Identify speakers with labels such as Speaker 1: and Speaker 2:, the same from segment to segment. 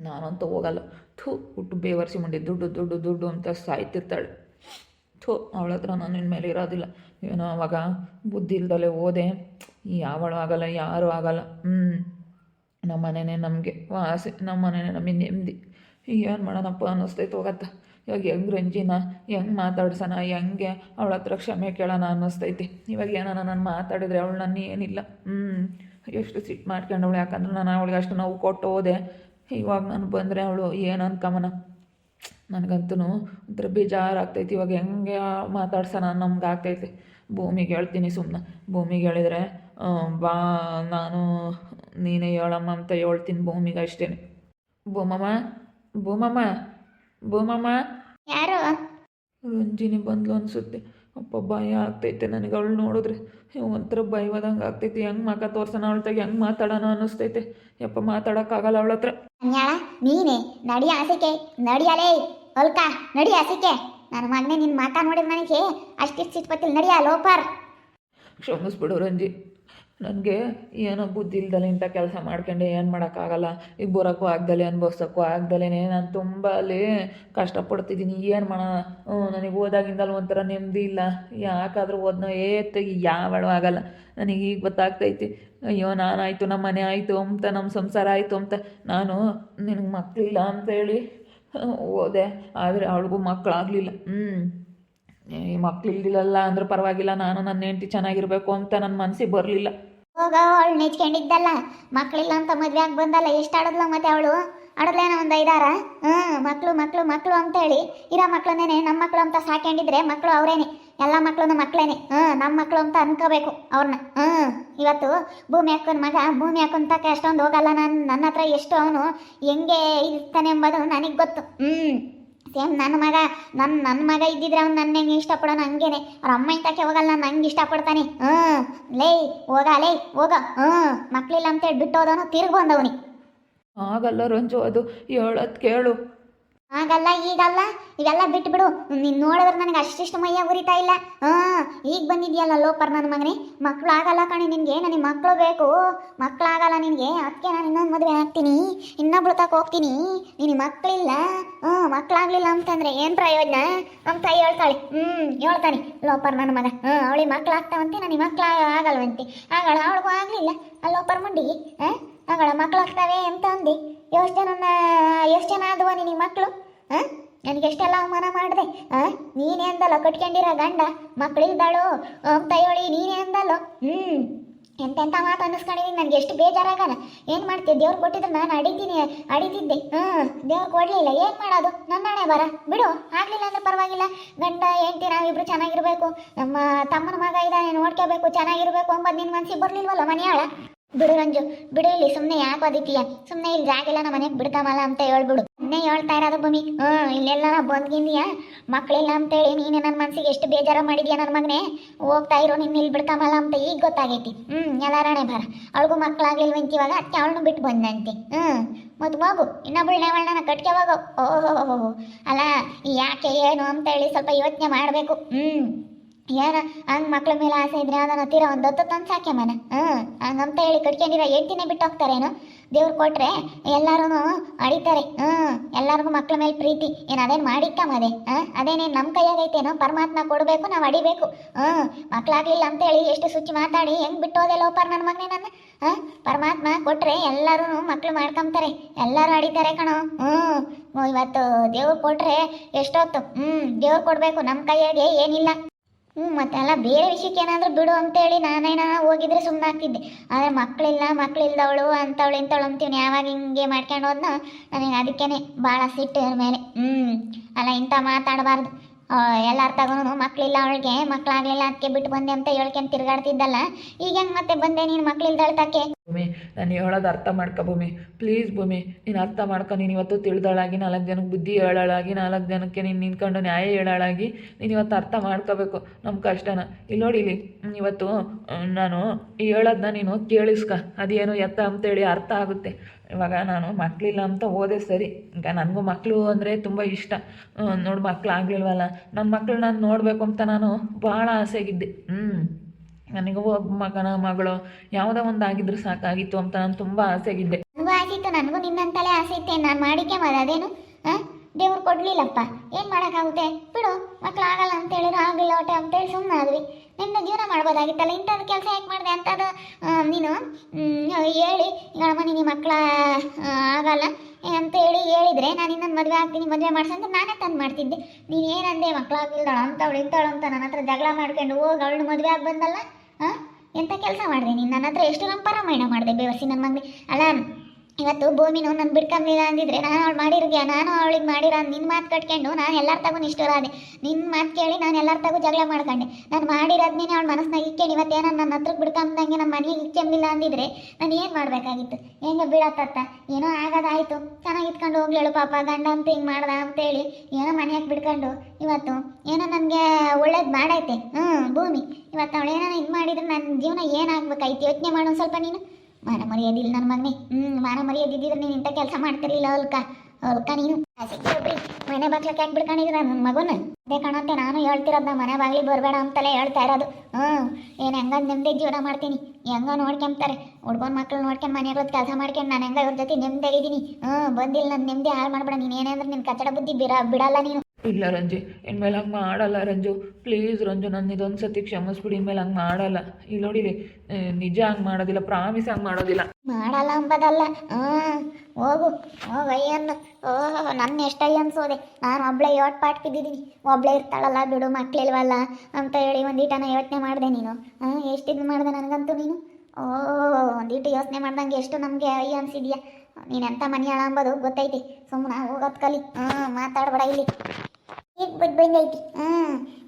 Speaker 1: ನಾನಂತೂ ಹೋಗಲ್ಲ. ಥೂ, ಹುಟ್ಟು ಬೇವರ್ಸಿ ಮಂಡಿ, ದುಡ್ಡು ದುಡ್ಡು ದುಡ್ಡು ಅಂತ ಸಾಯ್ತಿರ್ತಾಳೆ. ಥೂ, ಅವಳ ಹತ್ರ ನಾನು ಇನ್ಮೇಲೆ ಇರೋದಿಲ್ಲ. ಏನೋ ಅವಾಗ ಬುದ್ಧಿ ಇಲ್ದಲೆ ಓದೆ. ಯಾವಳು ಆಗಲ್ಲ, ಯಾರೂ ಆಗಲ್ಲ. ಹ್ಞೂ ನಮ್ಮ ಮನೆಯೇ ನಮಗೆ ವಾಸಿ, ನಮ್ಮ ಮನೆಯೇ ನಮಗೆ ನೆಮ್ಮದಿ. ಏನು ಮಾಡೋಣಪ್ಪ ಅನ್ನಿಸ್ತೈತೆ ಹೋಗತ್ತ. ಇವಾಗ ಹೆಂಗೆ ರಂಜಿನ, ಹೆಂಗೆ ಮಾತಾಡ್ಸೋಣ, ಹೆಂಗೆ ಅವಳ ಹತ್ರ ಕ್ಷಮೆ ಕೇಳೋಣ ಅನ್ನಿಸ್ತೈತಿ. ಇವಾಗ ಏನಾನ ನಾನು ಮಾತಾಡಿದ್ರೆ ಅವಳು ನನ್ನ ಏನಿಲ್ಲ ಹ್ಞೂ ಎಷ್ಟು ಸಿಟ್ಟು ಮಾಡ್ಕೊಂಡವಳು. ಯಾಕಂದ್ರೆ ನಾನು ಅವಳಿಗೆ ಅಷ್ಟು ನೋವು ಕೊಟ್ಟು ಹೋದೆ. ಇವಾಗ ನಾನು ಬಂದರೆ ಅವಳು ಏನು ಅನ್ಕಮನ ನನಗಂತೂ ಒಂಥರ ಬೇಜಾರಾಗ್ತೈತಿ ಇವಾಗ ಹೆಂಗೆ ಮಾತಾಡ್ಸೋಣ ನಮ್ಗೆ ಆಗ್ತೈತಿ ಭೂಮಿಗೆ ಹೇಳ್ತೀನಿ ಸುಮ್ಮನೆ ಭೂಮಿಗೆ ಹೇಳಿದ್ರೆ ಬಾ ನಾನು ನೀನೇ ಹೇಳಮ್ಮ ಅಂತ ಹೇಳ್ತೀನಿ ಭೂಮಿಗೆ ಅಷ್ಟೇ ಭೂಮಮ್ಮ ಭೂಮಮ್ಮ ಭೂಮಮ್ಮ?
Speaker 2: ಯಾರು?
Speaker 1: ರಂಜಿನಿ ಬಂದ್ಲು ಅನಿಸುತ್ತೆ. ಅಪ್ಪ ಭಯ ಆಗ್ತೈತೆ ನನಗೆ ಅವಳು ನೋಡಿದ್ರೆ. ಒಂಥರ ಭಯವಾದಂಗೆ ಆಗ್ತೈತಿ. ಹೆಂಗೆ ಮಕ ತೋರ್ಸೋಣ ಅವಳ ತಾಗ ಹೆಂಗೆ ಮಾತಾಡೋಣ ಅನ್ನಿಸ್ತೈತೆ. ಯಪ್ಪ ಮಾತಾಡೋಕ್ಕಾಗಲ್ಲ ಅವಳ ಹತ್ರ.
Speaker 2: ಅನ್ಯಾಳ ನೀನೇ ನಡಿ ಆಸಿಕೆ ನಡಿಯಲೇ ಹೊಲ್ಕ ನಡಿ ಆಸಿಕೆ ನನ್ನ ಮಗನೇ ನಿನ್ನ ಮಾತಾ ನೋಡಿದ್ರೆ ನನಗೆ ಅಷ್ಟಿಷ್ಟು ಸಿಟ್ಪತ್ತಿಲ್ಲ ನಡಿಯ ಲೋಪರ್.
Speaker 1: ಕ್ಷಮಿಸ್ಬಿಡು ರಂಜಿ. ನನಗೆ ಏನೋ ಬುದ್ಧಿ ಇಲ್ದಲೆ ಇಂಥ ಕೆಲಸ ಮಾಡ್ಕೊಂಡೆ, ಏನು ಮಾಡೋಕ್ಕಾಗಲ್ಲ. ಈಗ ಬರೋಕ್ಕೂ ಆಗ್ದಲೆ ಅನ್ಭವ್ಸೋಕ್ಕೂ ಆಗ್ದಲೇ ನಾನು ತುಂಬ ಅಲ್ಲಿ ಕಷ್ಟಪಡ್ತಿದ್ದೀನಿ. ಏನು ಮಾಡೋಣ ನನಗೆ ಓದಾಗಿಂದಲೂ ಒಂಥರ ನೆಮ್ಮದಿ ಇಲ್ಲ. ಯಾಕಾದರೂ ಓದ್ನೋ ಏ ತೆಗಿ ಯಾವಳು ಆಗಲ್ಲ. ನನಗೆ ಈಗ ಗೊತ್ತಾಗ್ತೈತಿ. ಅಯ್ಯೋ ನಾನಾಯಿತು ನಮ್ಮ ಮನೆ ಆಯಿತು ಅಂತ ನಮ್ಮ ಸಂಸಾರ ಆಯಿತು ಅಂತ. ನಾನು, ನಿನಗೆ ಮಕ್ಕಳಿಲ್ಲ ಅಂತ ಹೇಳಿ ಓದೆ ಆದರೆ ಅವಳಿಗೂ ಮಕ್ಕಳಾಗಲಿಲ್ಲ ಹ್ಞೂ ಈ ಮಕ್ಳು ಇಲ್ದಿಲ್ಲಲ್ಲ ಅಂದ್ರೆ ಪರವಾಗಿಲ್ಲ, ನಾನು ನನ್ನ ಹೆಂಡತಿ ಚೆನ್ನಾಗಿರ್ಬೇಕು ಅಂತ ನನ್ನ ಮನಸ್ಸಿಗೆ ಬರಲಿಲ್ಲ.
Speaker 2: ಹೋಗ, ಅವಳು ನೆಚ್ಕೊಂಡಿದ್ದಲ್ಲ. ಮಕ್ಕಳಿಲ್ಲ ಅಂತ ಮದ್ವೆ ಬಂದಲ್ಲ, ಎಷ್ಟು ಆಡದ್ಲ ಮತ್ತೆ ಅವಳು? ಆಡದ್ಲೇನ ಒಂದು ಐದಾರ? ಹ್ಞೂ ಮಕ್ಕಳು ಮಕ್ಕಳು ಮಕ್ಕಳು ಅಂತೇಳಿ. ಇರೋ ಮಕ್ಳನ್ನೇನೆ ನಮ್ಮ ಮಕ್ಕಳು ಅಂತ ಸಾಕೊಂಡಿದ್ರೆ ಮಕ್ಕಳು ಅವರೇನೆ. ಎಲ್ಲ ಮಕ್ಕಳು ಮಕ್ಕಳೇನೆ ಹ್ಞೂ ನಮ್ಮ ಮಕ್ಕಳು ಅಂತ ಅನ್ಕೋಬೇಕು ಅವ್ರನ್ನ ಹ್ಞೂ, ಇವತ್ತು ಭೂಮಿ ಹಾಕೋನ್ ಮಗ, ಭೂಮಿ ಹಾಕೊಂತ ಅಷ್ಟೊಂದು ಹೋಗಲ್ಲ ನಾನು ನನ್ನ ಹತ್ರ ಎಷ್ಟು ಅವನು ಹೆಂಗೆ ಇರ್ತಾನೆ ಎಂಬುದು ನನಗೆ ಗೊತ್ತು. ಹ್ಞೂ. ಸೇಮ್ ನನ್ನ ಮಗ ನನ್ನ ನನ್ನ ಮಗ ಇದ್ದಿದ್ರೆ ಅವ್ನು ನನ್ನ ಹೆಂಗೆ ಇಷ್ಟಪಡೋಣ ಹಂಗೇನೆ. ಅವ್ರ ಅಮ್ಮ ಇಂತಕ್ಕೆ ಹೋಗಲ್ಲ, ನಾನು ಹಂಗೆ ಇಷ್ಟಪಡ್ತಾನೆ. ಹ್ಞೂ ಲೇ, ಹೋಗ ಲೇ, ಹೋಗ. ಹ್ಞೂ ಮಕ್ಳಿಲ್ಲ ಅಂತೇಳಿ ಬಿಟ್ಟು ಹೋದವನು, ತಿರ್ಗಿ ಬಂದವನಿ.
Speaker 1: ಆಗಲ್ಲ ರಂಜು, ಅದು ಹೇಳೋದು ಕೇಳು.
Speaker 2: ಆಗಲ್ಲ ಈಗಲ್ಲ, ಈಗೆಲ್ಲ ಬಿಟ್ಟು ಬಿಡು ನೀನು ನೋಡಿದ್ರೆ ನನಗೆ ಅಷ್ಟಿಷ್ಟು ಮೈಯ ಉರಿತಾ ಇಲ್ಲ. ಹಾಂ, ಈಗ ಬಂದಿದ್ಯಲ್ಲ ಲೋಪರ್ ನನ್ನ ಮಗನೇ. ಮಕ್ಕಳು ಆಗಲ್ಲ ಕಣೆ ನಿನಗೆ ನನಗೆ ಮಕ್ಕಳು ಬೇಕು. ಮಕ್ಕಳಾಗಲ್ಲ ನಿನಗೆ, ಅದಕ್ಕೆ ನಾನು ಇನ್ನೊಂದು ಮದುವೆ ಆಗ್ತೀನಿ. ಇನ್ನೊಬ್ಳು ತಕ ಹೋಗ್ತೀನಿ. ನಿನಗೆ ಮಕ್ಕಳಿಲ್ಲ ಹ್ಞೂ ಮಕ್ಕಳಾಗಲಿಲ್ಲ ಅಂತಂದ್ರೆ ಏನು ಪ್ರಯೋಜನ? ನಮ್ಮ ತಾಯಿ ಹೇಳ್ತಾಳೆ. ಹ್ಞೂ ಹೇಳ್ತಾನೆ ಲೋಪರ್ ನನ್ನ ಮಗ. ಹ್ಞೂ ಅವಳಿಗೆ ಮಕ್ಕಳಾಗ್ತಾವಂತೆ ನನಗೆ ಮಕ್ಕಳು ಆಗಲ್ವಂತೆ. ಆಗಳ ಅವಳಿಗೂ ಆಗಲಿಲ್ಲ. ಆ ಲೋಪರ್ ಮುಂಡಿಗೆ, ಹಾಂ ಆಗಳ ಆಗ್ತಾವೆ ಅಂತ ಅಂದು. ಎಷ್ಟು ಜನ ಎಷ್ಟು ಜನ ಆದವ ನಿನಗೆ ಮಕ್ಕಳು ಹಾಂ ನನಗೆ ಎಷ್ಟೆಲ್ಲ ಅವಮಾನ ಮಾಡಿದೆ? ಹಾಂ ನೀನೇ ಅಂದಲ್ಲ, ಕಟ್ಕೊಂಡಿರೋ ಗಂಡ ಮಕ್ಕಳಿದ್ದಾಳು ತಯೋಳಿ ನೀನೇ ಅಂದಲ್ಲ? ಹ್ಞೂ ಎಂತೆಂಥ ಮಾತು ಅನ್ನಿಸ್ಕೊಂಡಿದ್ದೀನಿ ನನಗೆ ಎಷ್ಟು ಬೇಜಾರಾಗಲ್ಲ. ಏನು ಮಾಡ್ತೀಯ ದೇವ್ರು ಕೊಟ್ಟಿದ್ರೆ ನಾನು ಅಡಿತೀನಿ, ಅಡಿತಿದ್ದೆ. ಹ್ಞೂ ದೇವ್ರು ಕೊಡಲಿಲ್ಲ. ಏನು ಮಾಡೋದು? ನನ್ನ ಹಣೆ ಬರ. ಬಿಡು, ಆಗಲಿಲ್ಲ ಅಂದ್ರೆ ಪರವಾಗಿಲ್ಲ. ಗಂಡ, ಹೆಂಡತಿ, ನಾವಿಬ್ರು ಚೆನ್ನಾಗಿರಬೇಕು. ನಮ್ಮ ತಮ್ಮನ ಮಗ ಇದ್ದಾನೆ ನೋಡ್ಕೋಬೇಕು, ಚೆನ್ನಾಗಿರಬೇಕು ಅಂಬದು ನಿನ್ನ ಮನಸ್ಸಿಗೆ ಬರಲಿಲ್ವಲ್ಲ ಮನೆಯಾಳ? ಬಿಡು ರಂಜು, ಬಿಡು ಇಲ್ಲಿ ಸುಮ್ಮನೆ ಯಾಕೆ ಒದಿತೀಯ? ಸುಮ್ಮನೆ ಇಲ್ಲಿ ಜಾಗಿಲ್ಲ ನಮ್ಮ ಮನೆಗೆ ಬಿಡ್ತಾವಲ್ಲ ಅಂತ ಹೇಳ್ಬಿಡು. ಸುಮ್ಮನೆ ಹೇಳ್ತಾ ಇರೋದು ಭೂಮಿ. ಹ್ಞೂ ಇಲ್ಲೆಲ್ಲ ಬಂದ್ಗಿಂದೀಯ ಮಕ್ಕಳಿಲ್ಲ ಅಂತೇಳಿ ನೀನೆ ನನ್ನ ಮನಸ್ಸಿಗೆ ಎಷ್ಟು ಬೇಜಾರ ಮಾಡಿದ್ಯಾ ನನ್ನ ಮಗನೇ? ಹೋಗ್ತಾ ಇರೋ ನಿನ್ನ ಇಲ್ಲಿ ಬಿಡ್ತಾವಲ್ಲ ಅಂತ ಈಗ ಗೊತ್ತಾಗೈತಿ. ಹ್ಞೂ ಎಲ್ಲಾರಣೆ ಬರ. ಅವಳಿಗೂ ಮಕ್ಕಳಾಗ್ಲಿಲ್ವಂತ ಇವಾಗ ಅದಕ್ಕೆ ಅವಳನ್ನು ಬಿಟ್ಟು ಬಂದಂತೆ. ಹ್ಞೂ ಮತ್ತು ಮಗು ಇನ್ನೊಬ್ಬಳನ್ನೇ ಅವಳನ್ನ ಕಟ್ಕೋವಾಗ ಓಹೋ ಅಲ್ಲ ಯಾಕೆ ಏನು ಅಂತೇಳಿ ಸ್ವಲ್ಪ ಯೋಚನೆ ಮಾಡಬೇಕು. ಹ್ಞೂ ಏನ ಹಂಗ್ ಮಕ್ಳ ಮೇಲೆ ಆಸೆ ಇದ್ರೆ ಅದನ್ನ ತೀರ ಒಂದು ಹೊತ್ತು ತಂದು ಸಾಕೆ ಮನ? ಹ್ಮ್ ಹಂಗಂತ ಹೇಳಿ ಕಟ್ಕೊಂಡಿರ ಎಂಟಿನೇ ಬಿಟ್ಟು ಹೋಗ್ತಾರೇನು? ದೇವ್ರು ಕೊಟ್ರೆ ಎಲ್ಲಾರು ಅಡಿತಾರೆ ಹ್ಮ್ ಎಲ್ಲರಿಗೂ ಮಕ್ಳ ಮೇಲೆ ಪ್ರೀತಿ. ಏನ್ ಅದೇನ್ ಮಾಡಿಕ್ಕಮ್ಮದೆ ಹ, ಅದೇನೇನ್ ನಮ್ ಕೈಯಾಗೈತೇನೋ? ಪರಮಾತ್ಮ ಕೊಡ್ಬೇಕು, ನಾವ್ ಅಡಿಬೇಕು. ಹ್ಮ್ ಮಕ್ಳಾಗ್ಲಿಲ್ಲ ಅಂತ ಹೇಳಿ ಎಷ್ಟು ಸುಚ್ಚಿ ಮಾತಾಡಿ ಹೆಂಗ್ ಬಿಟ್ಟು ಹೋದೆ ಲೋಪರ್ ನನ್ನ ಮಗನೇ ನನ್ನ? ಹ, ಪರಮಾತ್ಮ ಕೊಟ್ರೆ ಎಲ್ಲರೂ ಮಕ್ಳು ಮಾಡ್ಕೊಂತಾರೆ ಎಲ್ಲರೂ ಅಡಿತಾರೆ ಕಣೋ. ಹ್ಮ್ ಇವತ್ತು ದೇವ್ರು ಕೊಟ್ರೆ ಎಷ್ಟೊತ್ತು? ಹ್ಮ್, ದೇವ್ರು ಕೊಡ್ಬೇಕು. ನಮ್ ಕೈಯಾಗೆ ಏನಿಲ್ಲ. ಹ್ಞೂ ಮತ್ತೆಲ್ಲ ಬೇರೆ ವಿಷಯಕ್ಕೆ ಏನಾದರೂ ಬಿಡು ಅಂತೇಳಿ ನಾನೇನ ಹೋಗಿದ್ರೆ ಸುಮ್ಮನೆ ಆಗ್ತಿದ್ದೆ. ಆದರೆ ಮಕ್ಕಳಿಲ್ಲ ಮಕ್ಕಳಿಲ್ದವಳು ಅಂತವಳು ಇಂಥವಳು ಅಂತೀವಿ ಯಾವಾಗ ಹಿಂಗೆ ಮಾಡ್ಕೊಂಡು ಹೋದ್ನೋ, ನನಗೆ ಅದಕ್ಕೇ ಭಾಳ ಸಿಟ್ಟು ಮೇಲೆ. ಹ್ಞೂ, ಅಲ್ಲ, ಇಂಥ ಮಾತಾಡಬಾರ್ದು. ಎಲ್ಲಾರ ತಗೋನು ಮಕ್ಕಳಿಲ್ಲ ಅವಳಿಗೆ ಮಕ್ಕಳಾಗ್ಲಿಲ್ಲ ಅದಕ್ಕೆ ಬಿಟ್ಟು ಬಂದೆ ಅಂತ ಹೇಳ್ಕೊಂಡು ತಿರುಗಾಡ್ತಿದ್ದಲ್ಲ, ಈಗ ಹೆಂಗೆ ಮತ್ತೆ ಬಂದೆ ನೀನು ಮಕ್ಕಳಿಲ್ದಳ ತಕ್ಕೆ
Speaker 1: ಭೂಮಿ, ನಾನು ಹೇಳೋದು ಅರ್ಥ ಮಾಡ್ಕೊ ಭೂಮಿ. ಪ್ಲೀಸ್ ಭೂಮಿ, ನೀನು ಅರ್ಥ ಮಾಡ್ಕೊ, ನೀನು ಇವತ್ತು ತಿಳಿದಾಳಾಗಿ, ನಾಲ್ಕು ಜನಕ್ಕೆ ಬುದ್ಧಿ ಹೇಳಾಳಾಗಿ, ನಾಲ್ಕು ಜನಕ್ಕೆ ನೀನು ನಿಂತ್ಕೊಂಡು ನ್ಯಾಯ ಹೇಳಾಳಾಗಿ, ನೀನು ಇವತ್ತು ಅರ್ಥ ಮಾಡ್ಕೋಬೇಕು ನಮ್ಮ ಕಷ್ಟನ. ಇಲ್ಲಿ ನೋಡಿ ಇಲ್ಲಿ ಇವತ್ತು ನಾನು ಹೇಳೋದನ್ನ ನೀನು ಕೇಳಿಸ್ಕ, ಅದೇನು ಎತ್ತ ಅಂತೇಳಿ ಅರ್ಥ ಆಗುತ್ತೆ. ಇವಾಗ ನಾನು ಮಕ್ಕಳಿಲ್ಲ ಅಂತ ಹೋದೆ ಸರಿ. ಈಗ ನನಗೂ ಮಕ್ಕಳು ಅಂದರೆ ತುಂಬ ಇಷ್ಟ. ನೋಡಿ ಮಕ್ಳು ಆಗಲಿಲ್ವಲ್ಲ? ನನ್ನ ಮಕ್ಕಳು ನಾನು ನೋಡಬೇಕು ಅಂತ ನಾನು ಭಾಳ ಆಸೆಗಿದ್ದೆ. ಹ್ಞೂ ನನಗೆ ಒಬ್ಬ ಮಗನ ಮಗಳು ಯಾವುದೋ ಒಂದು ಆಗಿದ್ರು ಸಾಕಾಗಿತ್ತು ಅಂತ ನಾನು ತುಂಬ ಆಸೆಗಿದ್ದೆ.
Speaker 2: ಇತ್ತು ನನಗೂ ನಿನ್ನಂತಲೇ ಆಸೆ ಇತ್ತೆ ನಾನು ಮಾಡಿಕೆ ಮಾಡಿ ಅದೇನು? ದೇವ್ರು ಕೊಡ್ಲಿಲ್ಲಪ್ಪ. ಏನು ಮಾಡೋಕ್ಕಾಗುತ್ತೆ? ಬಿಡು, ಮಕ್ಳು ಆಗಲ್ಲ ಅಂತ ಹೇಳಿದ್ರು ಆಗಿಲ್ಲ ಹೊಟ್ಟೆ ಅಂತೇಳಿ ಸುಮ್ಮನೆ ಆದ್ವಿ ನಿನ್ನ ಜೀವನ ಮಾಡ್ಬೋದಾಗಿತ್ತಲ್ಲ ಇಂಥದ್ದು ಕೆಲಸ ಯಾಕೆ ಮಾಡಿದೆ ಅಂತದು ಆ, ನೀನು ಹೇಳಿ. ಅಮ್ಮ ನಿನ್ನ ಮಕ್ಕಳ ಆಗಲ್ಲ ಅಂತ ಹೇಳಿ ಹೇಳಿದ್ರೆ ನಾನು ಇನ್ನೊಂದು ಮದುವೆ ಆಗ್ತೀನಿ ಮದುವೆ ಮಾಡ್ಸಂತ ನಾನೇ ತಂದು ಮಾಡ್ತಿದ್ದೆ. ನೀನು ಏನಂದೆ ಅಂತ ಅಂತವಳು ಇಂಥವಳು ಅಂತ ನನ್ನ ಹತ್ರ ಜಗಳ ಮಾಡ್ಕೊಂಡು ಹೋಗಿ ಅವಳು ಮದುವೆ ಆಗಿ ಬಂದಲ್ಲ ಹಾಂ ಎಂಥ ಕೆಲಸ ಮಾಡಿದೆ ನೀನು? ನನ್ನ ಹತ್ರ ಎಷ್ಟು ನಂಬರ ಪರಮಾಯಣ ಮಾಡಿದೆ ಬೇವರ್ಸಿ ನನ್ನ ಮಗನೇ. ಅಲ್ಲ ಇವತ್ತು ಭೂಮಿನೂ ನನ್ನ ಬಿಡ್ಕಂಬಿಲ್ಲ ಅಂದಿದ್ರೆ ನಾನು ಅವಳು ಮಾಡಿರ್ಗೆ ನಾನು ಅವಳಿಗೆ ಮಾಡಿರೋ ನಿನ್ನ ಮಾತು ಕಟ್ಕೊಂಡು ನಾನು ಎಲ್ಲರ ತಗು ಅದೇ ನಿನ್ನ ಮಾತು ಕೇಳಿ ನಾನು ಎಲ್ಲರ ತಗೂ ಜಗಳ ಮಾಡ್ಕೊಂಡೆ. ನಾನು ಮಾಡಿರೋದ್ನೇ ಅವಳ ಮನಸ್ಸಿನಾಗ ಇಕ್ಕೇಳಿ ಇವತ್ತೇನೋ ನನ್ನ ಹತ್ರಕ್ಕೆ ಬಿಡ್ಕೊಂಬಂದಂಗೆ ನಮ್ಮ ಮನೆಗೆ ಇಕ್ಕಂಬಿಲ್ಲ ಅಂದಿದ್ರೆ ನಾನು ಏನು ಮಾಡಬೇಕಾಗಿತ್ತು? ಹೆಂಗೆ ಬೀಳತ್ತತ್ತ? ಏನೋ ಆಗೋದಾಯ್ತು. ಚೆನ್ನಾಗಿ ಇಟ್ಕೊಂಡು ಹೋಗ್ಲೇಳು ಪಾಪ. ಗಂಡ ಅಂತ ಹಿಂಗೆ ಮಾಡ್ದ ಅಂತೇಳಿ ಏನೋ ಮನೆಯಾಗ ಬಿಡ್ಕೊಂಡು ಇವತ್ತು ಏನೋ ನನಗೆ ಒಳ್ಳೇದು ಮಾಡೈತೆ. ಹ್ಞೂ ಭೂಮಿ. ಇವತ್ತು ಅವಳು ಏನೋ ಇದು ಮಾಡಿದ್ರೆ ನನ್ನ ಜೀವನ ಏನಾಗಬೇಕಾಯ್ತು ಯೋಚನೆ ಮಾಡು ಸ್ವಲ್ಪ ನೀನು. ಮಾನ ಮರ್ಯಾದಿಲ್ಲ ನನ್ನ ಮಗನೇ. ಹ್ಮ್ ಮಾನ ಮರ್ಯಾದಿದ್ದಿದ್ರೆ ನೀನು ಇಂಥ ಕೆಲಸ ಮಾಡ್ತಿರ್ಲಿಲ್ಲ ಅಲ್ಕ? ಅಲ್ಕ ನೀನು? ಒಬ್ರಿ ಮನೆ ಬಾಗ್ಲಕ್ಕೆ ಯಾಕೆ ಬಿಡ್ಕೊಂಡಿದ್ರ ನನ್ನ ಮಗನ? ಅದೇ ಕಾಣತ್ತೆ, ನಾನು ಹೇಳ್ತಿರೋದು ಮನೆ ಬಾಗ್ಲಿ ಬರಬೇಡ ಅಂತಲೇ ಹೇಳ್ತಾ ಇರೋದು. ಹ್ಞೂ ಏನ್ ಹೆಂಗ ನೆಮ್ಮದಿ ಜೀವನ ಮಾಡ್ತೀನಿ? ಹೆಂಗ ನೋಡ್ಕೊಂತಾರೆ ಹುಡ್ಗನ ಮಕ್ಳು ನೋಡ್ಕೊಂಡು ಮನೆಯಾಗ ಕೆಲಸ ಮಾಡ್ಕೊಂಡು ನಾನು ಹೆಂಗ ಇವ್ರ ಜೊತೆ ನೆಮ್ಮದಿ ಇದೀನಿ ಹ್ಞೂ ಬಂದಿಲ್ಲ ನನ್ನ ನೆಮ್ಮದಿ ಹಾಳು ಮಾಡ್ಬೇಡ. ನೀನು ಏನೇ ಅಂದ್ರೆ ನಿನ್ನ ಕಚಡ ಬುದ್ಧಿ ಬಿಡ ಬಿಡಲ್ಲ ನೀನು.
Speaker 1: ಇಲ್ಲ ರಂಜು, ಇನ್ಮೇಲೆ ಹಂಗೆ ಮಾಡಲ್ಲ ರಂಜು. ಪ್ಲೀಸ್ ರಂಜು ನನ್ನ ಇದೊಂದು ಸತಿ ಕ್ಷಮಿಸ್ಬಿಡಿ, ಇನ್ಮೇಲೆ ಹಂಗೆ ಮಾಡಲ್ಲ. ಇಲ್ಲಿ ನೋಡಿಲಿ ನಿಜ ಹಂಗೆ ಮಾಡೋದಿಲ್ಲ, ಪ್ರಾಮಿಸ್ ಹಂಗೆ ಮಾಡೋದಿಲ್ಲ.
Speaker 2: ಮಾಡಲ್ಲ ಅಂಬದಲ್ಲ. ಹೋಗು ಹೋಗು ಅಯ್ಯನ್ನು ಓಹೋ ನನ್ನ ಎಷ್ಟಯ್ಯ ಅನ್ಸೋದೆ ನಾನು ಒಬ್ಳೆ ಯೋಟ್ ಪಾಟ್ ಬಿದ್ದಿದ್ದೀನಿ ಒಬ್ಳೆ ಇರ್ತಾಳಲ್ಲ, ಬಿಡು ಮಕ್ಳಿಲ್ವಲ್ಲ ಅಂತ ಹೇಳಿ ಒಂದೀಟನ ಯೋಚನೆ ಮಾಡಿದೆ ನೀನು. ಹಾಂ ಎಷ್ಟಿದ್ದು ಮಾಡಿದೆ ನನಗಂತೂ ನೀನು? ಓ ಒಂದೀಟು ಯೋಚನೆ ಮಾಡ್ದಂಗೆ ಎಷ್ಟು ನಮಗೆ ಅಯ್ಯ ಅನ್ಸಿದ್ಯಾ ನೀನು ಮನಿ ಮನೆಯಾಳ ಅಂಬೋದು ಗೊತ್ತೈತಿ. ಸುಮ್ಮನೆ ಹೋಗೋದು ಕಲಿ. ಹ್ಞೂ ಮಾತಾಡ್ಬೇಡ ಇಲ್ಲಿ. ಈಗ ಬುದ್ಧಿ ಬಂದೈತಿ. ಹ್ಞೂ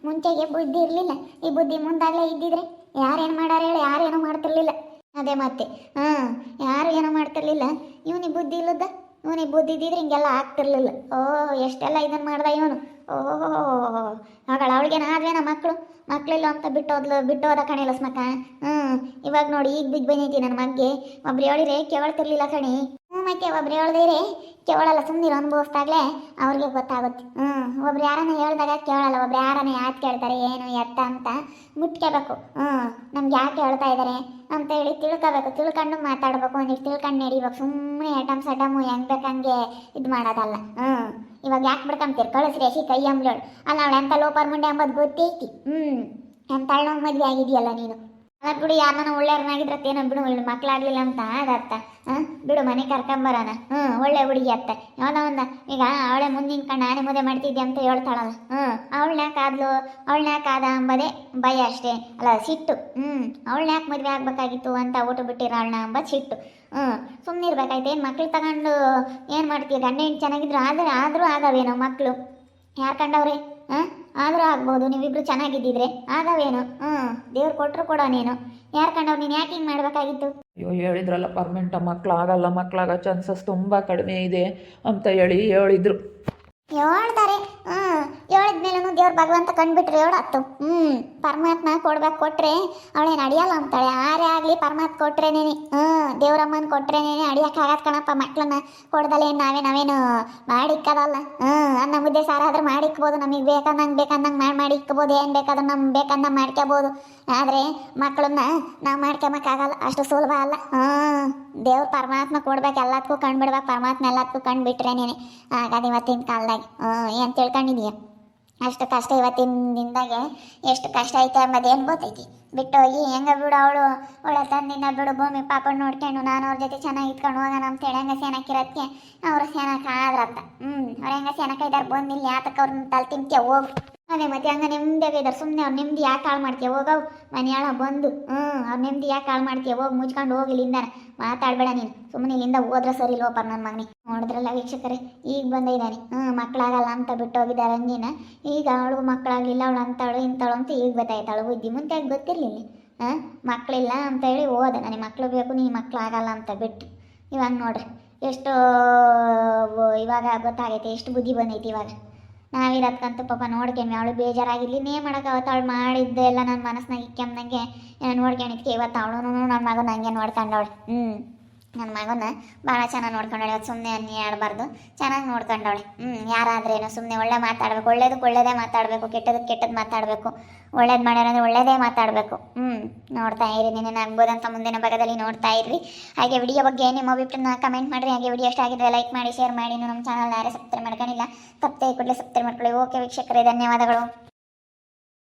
Speaker 2: ಮುಂಚೆಗೆ ಬುದ್ಧಿ ಇರಲಿಲ್ಲ. ಈ ಬುದ್ಧಿ ಮುಂದಾಗಲೇ ಇದ್ದಿದ್ರೆ ಯಾರೇನು ಮಾಡಾರ ಹೇಳಿ, ಯಾರೇನು ಮಾಡ್ತಿರ್ಲಿಲ್ಲ. ಅದೇ ಮತ್ತೆ. ಹಾಂ ಯಾರು ಏನೋ ಮಾಡ್ತಿರ್ಲಿಲ್ಲ. ಇವನಿಗೆ ಬುದ್ಧಿ ಇಲ್ಲದ, ಇವನಿಗೆ ಬುದ್ಧಿ ಇದ್ದಿದ್ರೆ ಹಿಂಗೆಲ್ಲ ಆಗ್ತಿರ್ಲಿಲ್ಲ. ಓ ಎಷ್ಟೆಲ್ಲ ಇದನ್ನು ಮಾಡ್ದ ಇವನು. ಓಹೋ ಆಗಳ ಅವಳಿಗೇನು ಆದ್ವೇನ ಮಕ್ಕಳು ಮಕ್ಕಳಿಲ್ಲ ಅಂತ ಬಿಟ್ಟೋದ್ಲು, ಬಿಟ್ಟೋದ ಕಣಿಲ್ಲ ಸ್ಮಕ ಹ್ಞೂ ಇವಾಗ ನೋಡಿ ಈಗ ಬಿದ್ದು ಬಂದೈತಿ ನನ್ನ ಮಗ್ಗೆ. ಒಬ್ರು ಹೇಳಿದ್ರೆ ಕೇಳ್ತಿರ್ಲಿಲ್ಲ ಕಣಿ. ಹ್ಞೂ ಮತ್ತೆ ಒಬ್ರು ಹೇಳ್ದಿರಿ ಕೇಳಲ್ಲ ಸುಮ್ಮನೆ ಅನುಭವಿಸ್ದಾಗಲೇ ಅವ್ರಿಗೆ ಗೊತ್ತಾಗುತ್ತೆ. ಹ್ಞೂ ಒಬ್ರು ಯಾರನ್ನ ಹೇಳಿದಾಗ ಕೇಳಲ್ಲ, ಒಬ್ರು ಯಾರನ್ನ ಯಾಕೆ ಕೇಳ್ತಾರೆ, ಏನು ಎತ್ತ ಅಂತ ಮುಟ್ಕೋಬೇಕು. ಹ್ಞೂ ನಮ್ಗೆ ಯಾಕೆ ಹೇಳ್ತಾ ಇದ್ದಾರೆ ಅಂತೇಳಿ ತಿಳ್ಕೊಬೇಕು, ತಿಳ್ಕೊಂಡು ಮಾತಾಡ್ಬೇಕು, ಒಂದಿಷ್ಟು ತಿಳ್ಕೊಂಡು ನಡಿಬೇಕು. ಸುಮ್ಮನೆ ಐಟಮ್ ಸಡಮು ಹೆಂಗೆ ಬೇಕಂಗೆ ಇದು ಮಾಡೋದಲ್ಲ. ಹ್ಞೂ ಇವಾಗ ಯಾಕೆ ಬಿಡ್ಕೊಂತೀರಿ ಕಳಿಸ್ರಿ ರೇಷಿ ಕೈ ಅಂಬ್ಳೋಳು. ಅಲ್ಲ, ಅವಳು ಎಂಥ ಲೋಪರ್ ಮುಂಡೆ ಅಂಬೋದು ಗೊತ್ತೈತಿ. ಹ್ಞೂ ಎಂತ ಮದುವೆ ಆಗಿದೆಯಲ್ಲ ನೀನು. ಅಲ್ಲ ಬಿಡು ಯಾರನ್ನ ಒಳ್ಳೆಯವ್ರನ್ನಾಗಿದ್ರತ್ತೇನೋ ಬಿಡು ಒಳ್ಳೆ ಮಕ್ಕಳಾಗ್ಲಿಲ್ಲ ಅಂತ ಅದರ್ಥ ಬಿಡು, ಮನೆ ಕರ್ಕೊಂಬರೋಣ ಹ್ಞೂ ಒಳ್ಳೆ ಹುಡುಗಿ ಅತ್ತ. ಯಾವುದೋ ಒಂದು, ಈಗ ಅವಳೆ ಮುಂದಿನ ಕಣ್ಣು ನಾನೇ ಮುದ್ದೆ ಮಾಡ್ತಿದ್ದೆ ಅಂತ ಹೇಳ್ತಾಳಲ್ಲ. ಹ್ಞೂ ಅವಳನ್ನ ಕಾದ್ಲು ಅವಳನ್ನ ಕಾದ ಅಂಬದೇ ಭಯ ಅಷ್ಟೇ. ಅಲ್ಲ, ಸಿಟ್ಟು. ಹ್ಞೂ ಅವಳನ್ನ ಯಾಕೆ ಮದುವೆ ಆಗ್ಬೇಕಾಗಿತ್ತು ಅಂತ ಊಟ ಬಿಟ್ಟಿರ ಅವಳನ್ನ ಅಂಬದು ಸಿಟ್ಟು. ಹ್ಞೂ ಸುಮ್ಮನೆ ಇರ್ಬೇಕಾಯ್ತು ಏನು ಮಕ್ಳು ತಗೊಂಡು ಏನು ಮಾಡ್ತೀಯ? ಗಂಡ ಹೆಣ್ಣು ಚೆನ್ನಾಗಿದ್ರು, ಆದರೆ ಆದರೂ ಆಗವೇನೋ ಮಕ್ಕಳು ಯಾರು ಕಂಡವ್ರೆ? ಹಾಂ? ಆದರೂ ಆಗ್ಬೋದು ನೀವಿಬ್ರು ಚೆನ್ನಾಗಿದ್ದಿದ್ರೆ. ಆಗವೇನು ಹ್ಞೂ ದೇವ್ರು ಕೊಟ್ಟರು ಕೊಡೋನೇನು ಯಾರು ಕಂಡು ನೀನು ಯಾಕೆ ಹಿಂಗೆ ಮಾಡಬೇಕಾಗಿತ್ತು?
Speaker 1: ಅಯ್ಯೋ ಹೇಳಿದ್ರಲ್ಲ ಪರ್ಮನೆಂಟ್ ಮಕ್ಕಳಾಗಲ್ಲ ಮಕ್ಕಳಾಗೋ ಚಾನ್ಸಸ್ ತುಂಬ ಕಡಿಮೆ ಇದೆ ಅಂತ ಹೇಳಿ ಹೇಳಿದ್ರು.
Speaker 2: ಹೇಳ್ತಾರೆ. ಹ್ಞೂ ಹೇಳಿದ್ಮೇಲೂ ದೇವ್ರ ಭಗವಂತ ಕಂಡುಬಿಟ್ರೆ ಹೇಳತ್ತು ಹ್ಞೂ ಪರಮಾತ್ಮ ಕೊಡ್ಬೇಕು ಕೊಟ್ರೆ ಅವಳೇನು ಅಡಿಯಲ್ಲ ಅಂತಾಳೆ? ಆರೇ ಆಗಲಿ ಪರಮಾತ್ಮ ಕೊಟ್ರೇನೇನೆ ಹ್ಞೂ ದೇವ್ರಮ್ಮನ ಕೊಟ್ರೇನೇನೆ ಅಡಿಯೋಕ್ಕಾಗತ್ತೆ ಕಣಪ್ಪ ಮಕ್ಕಳನ್ನ ಕೊಡ್ದಲೆ ನಾವೇ ನಾವೇನು ಮಾಡಿಕ್ಕದಲ್ಲ. ಹ್ಞೂ ಅನ್ನ ಮುದ್ದೆ ಸಾರ ಆದ್ರೆ ಮಾಡಿಕ್ಬೋದು ನಮಗೆ ಬೇಕಂದಂಗೆ ಬೇಕಂದಂಗೆ ಮಾಡಿ ಮಾಡಿ ಇಕ್ಬೋದು, ಏನು ಬೇಕಾದ್ರೆ ನಮ್ಗೆ ಬೇಕಂದಂಗೆ ಮಾಡ್ಕೋಬೋದು ಆದರೆ ಮಕ್ಕಳನ್ನ ನಾವು ಮಾಡ್ಕೊಂಬಕ್ಕಾಗಲ್ಲ ಅಷ್ಟು ಸುಲಭ ಅಲ್ಲ. ಹಾಂ, ದೇವ್ರ ಪರಮಾತ್ಮ ಕೊಡ್ಬೇಕು ಎಲ್ಲದಕ್ಕೂ ಕಂಡುಬಿಡ್ಬೇಕು, ಪರಮಾತ್ಮ ಎಲ್ಲದಕ್ಕೂ ಕಂಡುಬಿಟ್ರೇನೇನೆ. ಹಾಗಾದ ಇವತ್ತಿನ ಕಾಲದಾಗ. ಏನು ತಿಳ್ಕೊಂಡಿದೀಯ? ಅಷ್ಟು ಕಷ್ಟ ಇವತ್ತಿನ ದಿನದಾಗೆ, ಎಷ್ಟು ಕಷ್ಟ ಐತೆ ಅಂಬದೇನು ಗೊತ್ತೈತಿ. ಬಿಟ್ಟು ಹೋಗಿ ಹೆಂಗ ಬಿಡು ಅವಳು ಒಳ್ಳೆ ತಂದಿನ ಬಿಡು, ಭೂಮಿ ಪಾಪ ನೋಡ್ಕೊಂಡು ನಾನು ಅವ್ರ ಜೊತೆ ಚೆನ್ನಾಗಿ ಇಟ್ಕೊಂಡು ಹೋಗೋಣ ಅಂತೇಳಿ ಹೆಂಗ ಸೇನಕ್ಕಿರೋದಕ್ಕೆ ಅವರು ಸೇನಕ್ಕೆ ಆದ್ರಂತ. ಹ್ಞೂ ಅವ್ರು ಹೆಂಗ ಸೇನಕ ಇದ್ದಾರೆ ಬಂದಿಲ್ಲ ಯಾತಕ್ಕೆ ಅವ್ರನ್ನ ತಲೆ ತಿಂತೆ ಹೋಗು. ಅದೇ ಮತ್ತೆ ಹಂಗ ನೆಮ್ಮದಿಯಾಗ ಇದ್ದಾರೆ ಸುಮ್ಮನೆ ಅವ್ರು ನೆಮ್ಮದಿ ಯಾಕೆ ಹಾಳು ಮಾಡ್ತೀಯ? ಹೋಗವು ಮನೆಯಾಳ ಬಂದು. ಹ್ಞೂ, ಅವ್ರ ನೆಮ್ಮದಿ ಯಾಕೆ ಹಾಳು ಮಾಡ್ತೀಯ? ಹೋಗಿ ಮುಚ್ಕೊಂಡು ಹೋಗಿ ಇಲ್ಲಿಂದ ಮಾತಾಡಬೇಡ ನೀನು. ಸುಮ್ಮನೆ ಇಲ್ಲಿಂದ ಹೋದ್ರೆ ಸರಿ ಇಲ್ವಪ್ಪ ನನ್ನ ಮಗನಿ. ನೋಡಿದ್ರಲ್ಲ ವೀಕ್ಷಕರೇ, ಈಗ ಬಂದಿದ್ದಾನೆ. ಹ್ಞೂ ಮಕ್ಕಳಾಗಲ್ಲ ಅಂತ ಬಿಟ್ಟು ಹೋಗಿದ್ದಾರೆ ಅಂದಿನ. ಈಗ ಅವಳು ಮಕ್ಕಳಾಗಲಿಲ್ಲ ಅವಳು ಅಂತಾಳು, ಇಂತಾಳು ಅಂತ ಈಗ ಗೊತ್ತಾಯ್ತಾಳು. ಬುದ್ಧಿ ಮುಂದೆ ಆಗಿ ಗೊತ್ತಿರಲಿಲ್ಲ? ಹಾಂ ಮಕ್ಕಳಿಲ್ಲ ಅಂತ ಹೇಳಿ ಹೋದ. ನನಗೆ ಮಕ್ಕಳು ಬೇಕು ನೀನು ಮಕ್ಕಳಾಗಲ್ಲ ಅಂತ ಬಿಟ್ಟು. ಇವಾಗ ನೋಡ್ರಿ. ಎಷ್ಟು ಇವಾಗ ಗೊತ್ತಾಗೈತೆ, ಎಷ್ಟು ಬುದ್ಧಿ ಬಂದೈತಿ ಇವಾಗ. ನಾವಿರೋದ್ಕಂತೂ ಪಾಪ ನೋಡ್ಕೊಂಡ್ವಿ ಅವಳು ಬೇಜಾರಾಗಿರ್ಲಿ. ನೇ ಅವತ್ತು ಅವಳು ಮಾಡಿದ್ದೆ ಎಲ್ಲ ನನ್ನ ಮನಸ್ಸಿನಾಗ ಇಕ್ಕೊಂಬಂಗೆ ನೋಡ್ಕೊಂಡಿದ್ಕೆ ಇವತ್ತು ಅವಳು ನನ್ನ ಮಗನ ಹಂಗೆ ನೋಡ್ಕೊಂಡವಳು. ಹ್ಞೂ ನನ್ನ ಮಗನ ಭಾಳ ಚೆನ್ನಾಗಿ ನೋಡ್ಕೊಂಡವಳೆ ಅದು ಸುಮ್ಮನೆ ಅನ್ನಿ ಆಡಬಾರ್ದು. ಚೆನ್ನಾಗಿ ನೋಡ್ಕೊಂಡವಳೆ. ಹ್ಞೂ ಯಾರಾದ್ರೇನು ಸುಮ್ಮನೆ ಒಳ್ಳೆ ಮಾತಾಡಬೇಕು ಒಳ್ಳೇದಕ್ಕೆ ಒಳ್ಳೇದೇ ಮಾತಾಡಬೇಕು ಕೆಟ್ಟದಕ್ಕೆ ಕೆಟ್ಟದ್ದು ಮಾತಾಡಬೇಕು. ಒಳ್ಳೇದು ಮಾಡ್ಯಾರಂದ್ರೆ ಒಳ್ಳೇದೇ ಮಾತಾಡಬೇಕು. ಹ್ಞೂ ನೋಡ್ತಾ ಇರಿ, ನಿನ್ನೆ ಆಗ್ಬೋದಂತ ಮುಂದಿನ ಭಾಗದಲ್ಲಿ ನೋಡ್ತಾ ಇರ್ರಿ. ಹಾಗೆ ವಿಡಿಯೋ ಬಗ್ಗೆ ನಿಮ್ಮ ಅಭಿಪ್ರಾಯ ಕಮೆಂಟ್ ಮಾಡಿರಿ. ಹಾಗೆ ವಿಡಿಯೋ ಇಷ್ಟ ಆಗಿದ್ರೆ ಲೈಕ್ ಮಾಡಿ ಶೇರ್ ಮಾಡಿ. ನಮ್ಮ ಚಾನಲ್ ಯಾರೇ ಸಬ್ಸ್ಕ್ರೈಬ್ ಮಾಡ್ಕೊಂಡಿಲ್ಲ, ತಪ್ಪದೆ ಕೂಡಲೇ ಸಬ್ಸ್ಕ್ರೈಬ್ ಮಾಡ್ಕೊಳ್ಳಿ. ಓಕೆ ವೀಕ್ಷಕರೇ, ಧನ್ಯವಾದಗಳು.